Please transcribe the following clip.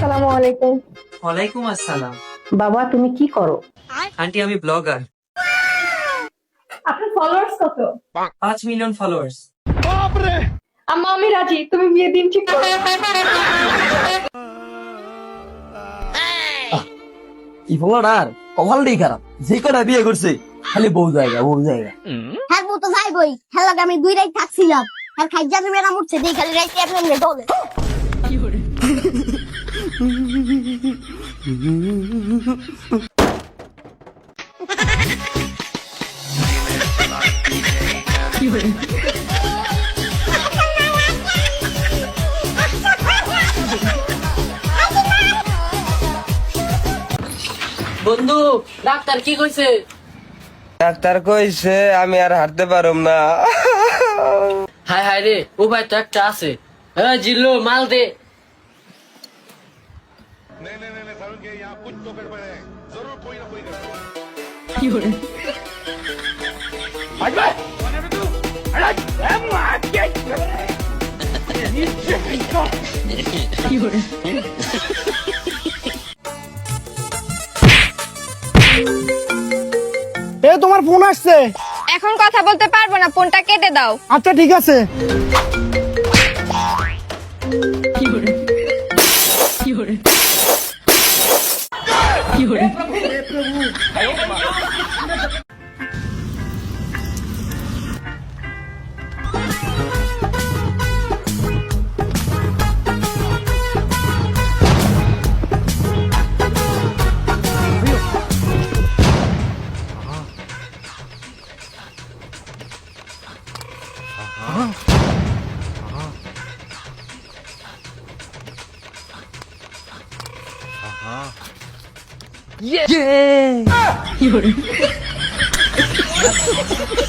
আসসালামু আলাইকুম। ওয়ালাইকুম আসসালাম। বাবা তুমি কি করো? আন্টি আমি ব্লগার। আপনার ফলোয়ার্স কত? পাঁচ মিলিয়ন ফলোয়ার্স আম্মা আমি রাজি। তুমি বিয়ে দিন ঠিক করো। ফলাটার কপালটাই খারাপ। যে কটা বিয়ে করছে খালি বউ জায়গা বউ জায়গা। হ্যাঁ বউ তো যাইবই। হ্যাঁ লাগে আমি দুই রাত থাকছিলাম। হ্যাঁ খাইজা তুমি এরা উঠছে দেই খালি রাইতে আপনার ডলে বন্ধু ডাক্তার কি কইছে? ডাক্তার কইছে আমি আর হাঁটতে পারুম না। হায় হায় রে উপায় তো একটা আছে। হ্যাঁ জিল্লু মাল দে। नहीं नहीं नहीं यहाँ कुछ तो गड़बड़ है। जरूर कोई ना कोई এ তোমার ফোন আসছে। এখন কথা বলতে পারব না ফোনটা কেটে দাও। আচ্ছা ঠিক আছে। কি করে কি করে प्रभु हे प्रभु Uh-huh. 예! 예! 아!